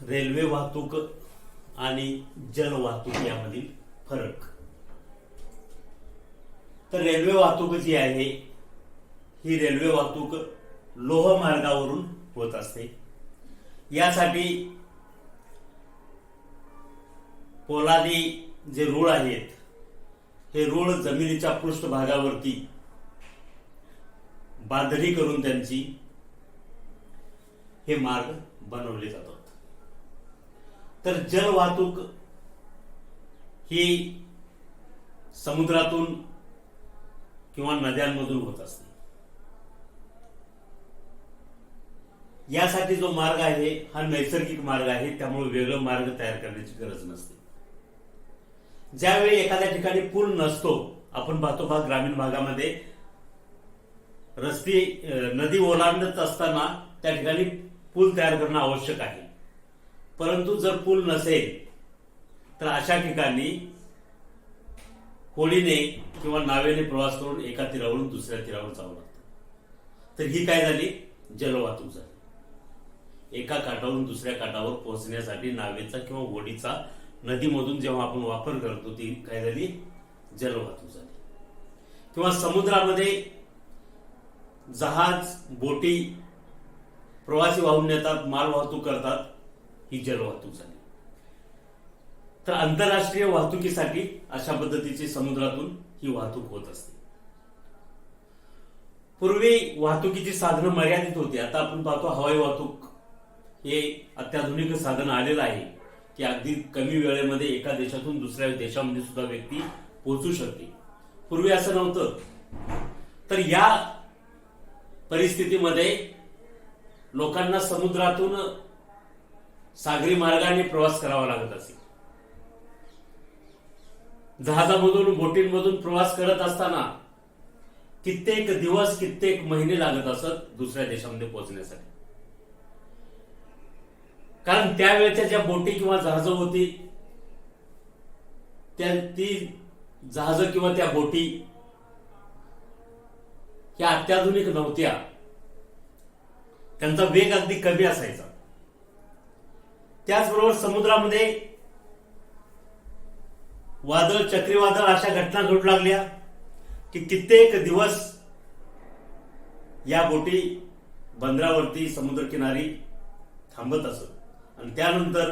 Railway वाहतूक आणि जल वाहतूक यामधील फरक. तर रेल्वे वाहतूक जी आहे ही रेल्वे वाहतूक लोह मार्गावरून होत असते. यासाठी पोलादी जे रूळ आहेत हे रूळ जमिनीच्या पृष्ठभागावरती बांधणी करून त्यांची हे मार्ग बनवले जातात. तर जल वाहतूक ही समुद्रातून किंवा नद्यांमधून होत असते. यासाठी जो मार्ग आहे हा नैसर्गिक मार्ग आहे त्यामुळे वेगळं मार्ग तयार करण्याची गरज नसते. ज्यावेळी एखाद्या ठिकाणी पूल नसतो आपण पाहतो भाग ग्रामीण भागामध्ये रस्ते नदी ओलांडत असताना त्या ठिकाणी पूल तयार करणं आवश्यक आहे. परंतु जर पूल नसेल तर अशा ठिकाणी होडीने किंवा नावेने प्रवास करून एका तीरावरून दुसऱ्या तीरावर जावं लागतं. तर ही काय झाली? जलवाहतूक झाली. एका काठावरून दुसऱ्या काठावर पोहोचण्यासाठी नावेचा किंवा होडीचा नदीमधून जेव्हा आपण वापर करतो ती काय झाली? जलवाहतूक झाली. किंवा समुद्रामध्ये जहाज बोटी प्रवासी वाहून नेतात माल वाहतूक करतात ही जलवाहतूक झाली. तर आंतरराष्ट्रीय वाहतुकीसाठी अशा पद्धतीची समुद्रातून ही वाहतूक होत असते. पूर्वी वाहतुकीची साधनं मर्यादित होती. आता आपण पाहतो हवाई वाहतूक हे अत्याधुनिक साधन आलेलं आहे की अगदी कमी वेळेमध्ये एका देशातून दुसऱ्या देशामध्ये सुद्धा व्यक्ती पोहोचू शकते. पूर्वी असं नव्हतं. तर या परिस्थितीमध्ये लोकांना समुद्रातून सागरी मार्गाने प्रवास करावा लागत असे. जहाजामधून बोटींमधून प्रवास करत असताना कित्येक दिवस कित्येक महिने लागत असत दुसऱ्या देशामध्ये पोहोचण्यासाठी. कारण त्यावेळेच्या ज्या बोटी किंवा जहाजं होती त्या ती जहाजं किंवा त्या बोटी ह्या अत्याधुनिक नव्हत्या. त्यांचा वेग अगदी कमी असायचा. त्याचबरोबर समुद्रामध्ये वादळ चक्रीवादळ अशा घटना घडू लागल्या की कित्येक दिवस या बोटी बंदरावरती समुद्रकिनारी थांबत असत. आणि त्यानंतर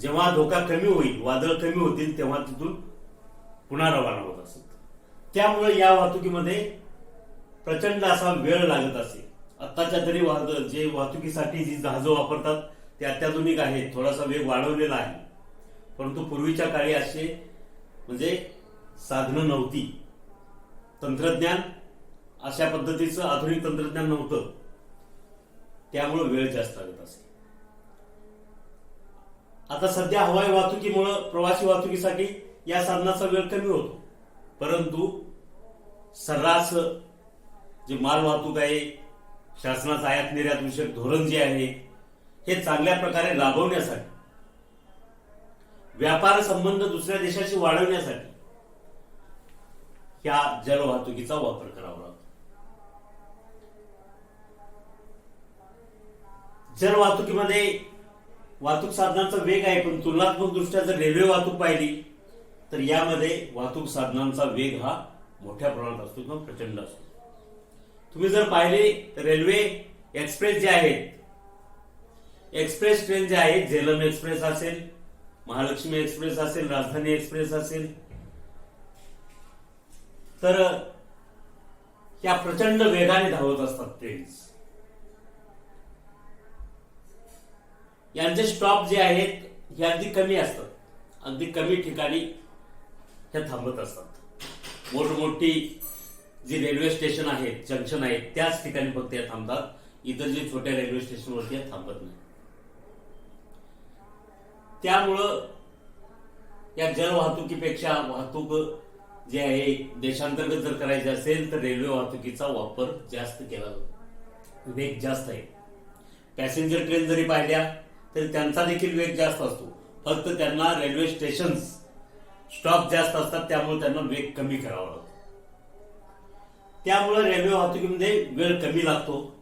जेव्हा धोका कमी होईल वादळ कमी होतील तेव्हा तिथून पुन्हा रवाना होत असत. त्यामुळे या वाहतुकीमध्ये प्रचंड असा वेळ लागत असे. आत्ताच्या तरी वाहतूक जे वाहतुकीसाठी जी जहाजं वापरतात ते अत्याधुनिक आहेत थोडासा वेग वाढवलेला आहे. परंतु पूर्वीच्या काळी असे म्हणजे साधनं नव्हती. तंत्रज्ञान अशा पद्धतीचं आधुनिक तंत्रज्ञान नव्हतं. त्यामुळं वेळ जास्त लागत असे. आता सध्या हवाई वाहतुकीमुळं प्रवासी वाहतुकीसाठी या साधनाचा वेळ कमी होतो. परंतु सर्रास जे माल वाहतूक आहे शासनाचं आयात निर्यात विषयक धोरण जे आहे हे चांगल्या प्रकारे राबवण्यासाठी व्यापार संबंध दुसऱ्या देशाशी वाढवण्यासाठी या जलवाहतुकीचा वापर करावा लागतो. जलवाहतुकीमध्ये वाहतूक साधनांचा वेग आहे पण तुलनात्मक दृष्ट्या जर रेल्वे वाहतूक पाहिली तर यामध्ये वाहतूक साधनांचा वेग हा मोठ्या प्रमाणात असतो किंवा प्रचंड असतो. तुम्ही जर पाहिले तर रेल्वे एक्सप्रेस जे आहेत एक्सप्रेस ट्रेन जे आहेत झेलम एक्सप्रेस असेल महालक्ष्मी एक्सप्रेस असेल राजधानी एक्सप्रेस असेल. तर या प्रचंड वेगाने धावत असतात ट्रेन्स यांचे स्टॉप जे आहेत हे अगदी कमी असतात. अगदी कमी ठिकाणी हे थांबत असतात. मोठमोठी जी रेल्वे स्टेशन आहेत जंक्शन आहेत त्याच ठिकाणी फक्त या थांबतात. इतर जे छोट्या रेल्वे स्टेशनवरती या थांबत नाही. त्यामुळं या जलवाहतुकीपेक्षा वाहतूक जे आहे देशांतर्गत जर करायची असेल तर रेल्वे वाहतुकीचा वापर जास्त केला जातो. वेग जास्त आहे. पॅसेंजर ट्रेन जरी पाहिल्या तरी त्यांचा देखील वेग जास्त असतो. फक्त त्यांना रेल्वे स्टेशन्स स्टॉप जास्त असतात त्यामुळे त्यांना वेग कमी करावा लागतो. त्यामुळे रेल्वे वाहतुकीमध्ये वेळ कमी लागतो.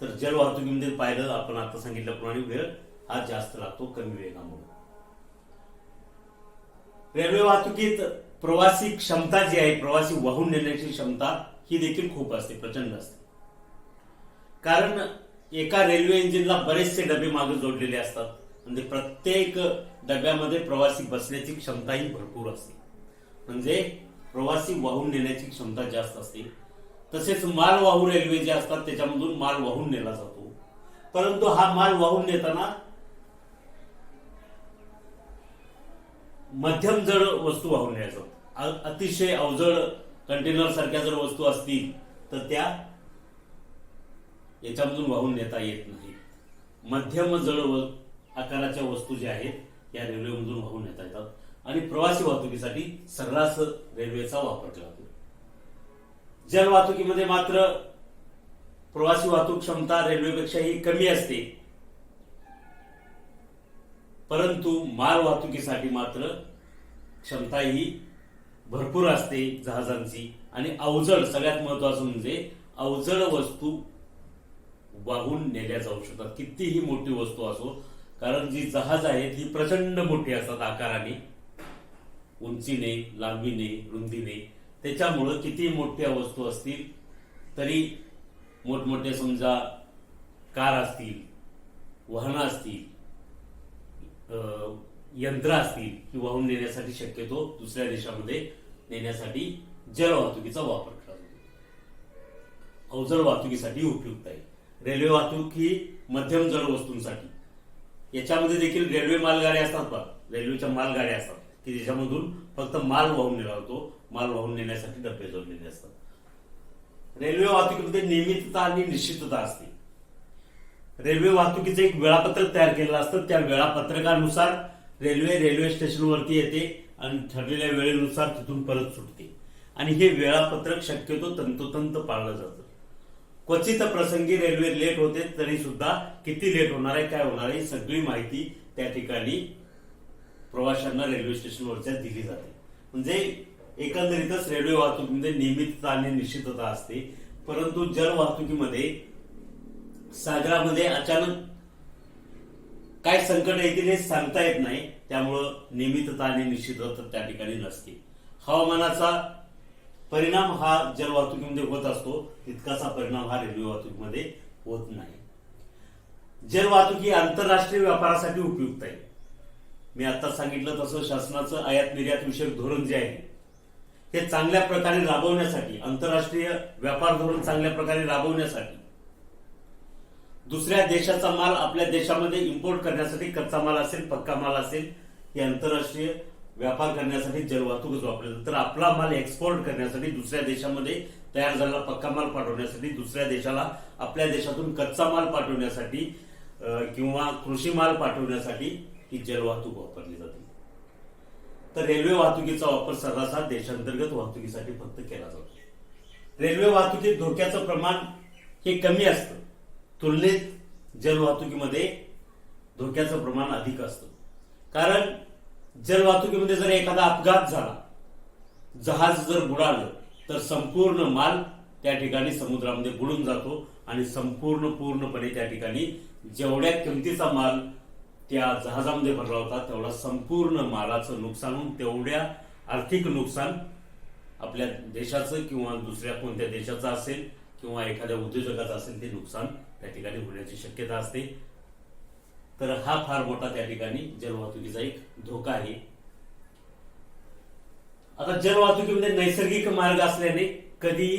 तर जल वाहतुकीमध्ये पाहिलं आपण आता सांगितल्याप्रमाणे वेळ हा जास्त लागतो कमी वेगामुळे. रेल्वे वाहतुकीत प्रवासी क्षमता जी आहे प्रवासी वाहून नेण्याची क्षमता ही देखील खूप असते प्रचंड असते. कारण एका रेल्वे इंजिनला बरेचसे डबे मागे जोडलेले असतात म्हणजे प्रत्येक डब्यामध्ये प्रवासी बसण्याची क्षमताही भरपूर असते. म्हणजे प्रवासी वाहून नेण्याची क्षमता जास्त असते. तसेच मालवाहू रेल्वे जे असतात त्याच्यामधून माल वाहून नेला जातो. परंतु हा माल वाहून नेताना मध्यम जड वस्तू वाहून न्यायचं. अतिशय अवजड कंटेनर सारख्या जर वस्तू असतील तर त्या याच्यामधून वाहून नेता येत नाही. मध्यम जड व आकाराच्या वस्तू ज्या आहेत या रेल्वेमधून वाहून नेता येतात. आणि प्रवासी वाहतुकीसाठी सर्रास रेल्वेचा वापर केला जातो. जल वाहतुकीमध्ये मात्र प्रवासी वाहतूक क्षमता रेल्वेपेक्षाही कमी असते. परंतु माल वाहतुकीसाठी मात्र क्षमता ही भरपूर असते जहाजांची. आणि अवजड सगळ्यात महत्वाचं म्हणजे अवजड वस्तू वाहून नेल्या जाऊ शकतात. कितीही मोठी वस्तू असो कारण जी जहाज आहेत ही प्रचंड मोठी असतात आकाराने. उंचीने लांबीने रुंदीने. त्याच्यामुळं किती मोठ्या वस्तू असतील तरी मोठमोठे समजा कार असतील वाहनं असतील यंत्र असतील ती वाहून नेण्यासाठी शक्यतो दुसऱ्या देशामध्ये नेण्यासाठी जल वाहतुकीचा वापर केला जातो. अवजड वाहतुकीसाठी उपयुक्त आहे. रेल्वे वाहतूक ही मध्यम जड वस्तूंसाठी याच्यामध्ये देखील रेल्वे मालगाड्या असतात बघ. रेल्वेच्या मालगाड्या असतात. की ज्याच्यामधून फक्त माल वाहून नेला जातो. माल वाहून नेण्यासाठी डबे जोडलेले असतात. रेल्वे वाहतुकीमध्ये नियमितता आणि निश्चितता असते. रेल्वे वाहतुकीचं एक वेळापत्रक तयार केलेलं असतं. त्या वेळापत्रकानुसार रेल्वे रेल्वे स्टेशनवरती येते आणि ठरलेल्या वेळेनुसार तिथून परत सुटते. आणि हे वेळापत्रक शक्यतो तंतोतंत पाळलं जातं. क्वचित प्रसंगी रेल्वे लेट होते तरी सुद्धा किती लेट होणार आहे काय होणार आहे सगळी माहिती त्या ठिकाणी प्रवाशांना रेल्वे स्टेशनवरच्या दिली जाते. म्हणजे एकंदरीतच रेल्वे वाहतुकीमध्ये नियमितता आणि निश्चितता असते. परंतु जल वाहतुकीमध्ये सागरामध्ये अचानक काय संकट येतील हे सांगता येत नाही. त्यामुळं नियमितता आणि निश्चितता त्या ठिकाणी नसते. हवामानाचा परिणाम हा जल वाहतुकीमध्ये होत असतो. तितकासा परिणाम हा रेल्वे वाहतुकीमध्ये होत नाही. जल वाहतुकी ही आंतरराष्ट्रीय व्यापारासाठी उपयुक्त आहे. मी आता सांगितलं तसं शासनाचं आयात निर्यात विषयक धोरण जे आहे हे चांगल्या प्रकारे राबवण्यासाठी आंतरराष्ट्रीय व्यापार धोरण चांगल्या प्रकारे राबवण्यासाठी दुसऱ्या देशाचा माल आपल्या देशामध्ये इम्पोर्ट करण्यासाठी कच्चा माल असेल पक्का माल असेल हे आंतरराष्ट्रीय व्यापार करण्यासाठी जलवाहतूकच वापरली जाते. तर आपला माल एक्सपोर्ट करण्यासाठी दुसऱ्या देशामध्ये तयार झालेला पक्का माल पाठवण्यासाठी दुसऱ्या देशाला आपल्या देशातून कच्चा माल पाठवण्यासाठी किंवा कृषी माल पाठवण्यासाठी ही जलवाहतूक वापरली जाते. तर रेल्वे वाहतुकीचा वापर सर्रास देशांतर्गत वाहतुकीसाठी फक्त केला जातो. रेल्वे वाहतुकीत धोक्याचं प्रमाण हे कमी असतं. तुलनेत जलवाहतुकीमध्ये धोक्याचं प्रमाण अधिक असतं. कारण जलवाहतुकीमध्ये जर एखादा अपघात झाला जहाज जर बुडालं तर संपूर्ण माल त्या ठिकाणी समुद्रामध्ये बुडून जातो आणि संपूर्ण पूर्णपणे त्या ठिकाणी जेवढ्या किमतीचा माल त्या जहाजामध्ये भरला होता तेवढा संपूर्ण मालाचं नुकसान होऊन तेवढ्या आर्थिक नुकसान आपल्या देशाचं किंवा दुसऱ्या कोणत्या देशाचं असेल किंवा एखाद्या उद्योजकाचं असेल ते नुकसान त्या ठिकाणी होण्याची शक्यता असते. तर हा फार मोठा त्या ठिकाणी जलवाहतुकीचा एक धोका आहे. आता जलवाहतुकीमध्ये नैसर्गिक मार्ग असल्याने कधी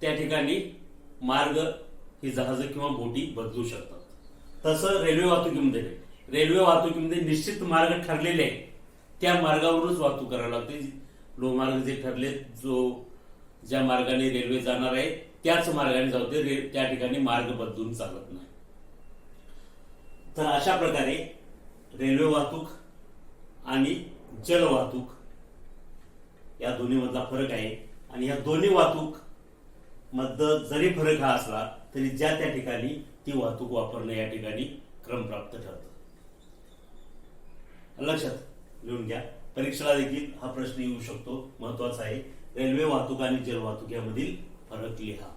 त्या ठिकाणी मार्ग ही जहाज किंवा बोटी बदलू शकतात. तसं रेल्वे वाहतुकीमध्ये रेल्वे वाहतुकीमध्ये निश्चित मार्ग ठरलेले आहे त्या मार्गावरूनच वाहतूक करावी लागते. लोहमार्ग जे ठरले जो ज्या मार्गाने रेल्वे जाणार आहे त्याच मार्गाने जाते रे त्या ठिकाणी मार्ग बदलून चालत नाही. तर अशा प्रकारे रेल्वे वाहतूक आणि जल वाहतूक या दोन्हीमधला फरक आहे. आणि या दोन्ही वाहतूकमध्ये जरी फरक हा असला तरी ज्या त्या ठिकाणी ती वाहतूक वापरणं या ठिकाणी क्रमप्राप्त ठरतं. लक्षात लिहून घ्या. परीक्षेला देखील हा प्रश्न येऊ शकतो. महत्त्वाचा आहे रेल्वे वाहतूक आणि जल वाहतूक यामधील फरक लिहा.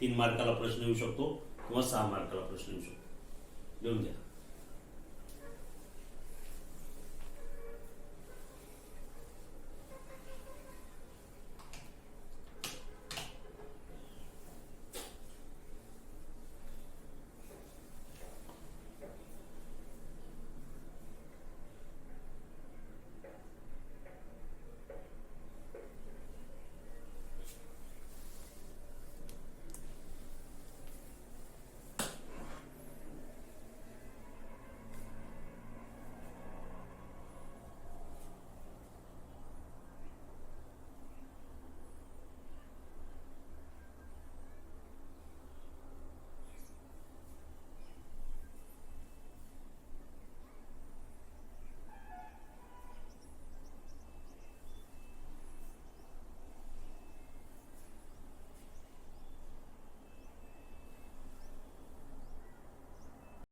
तीन मार्काला प्रश्न येऊ शकतो किंवा सहा मार्काला प्रश्न येऊ शकतो. लिहून घ्या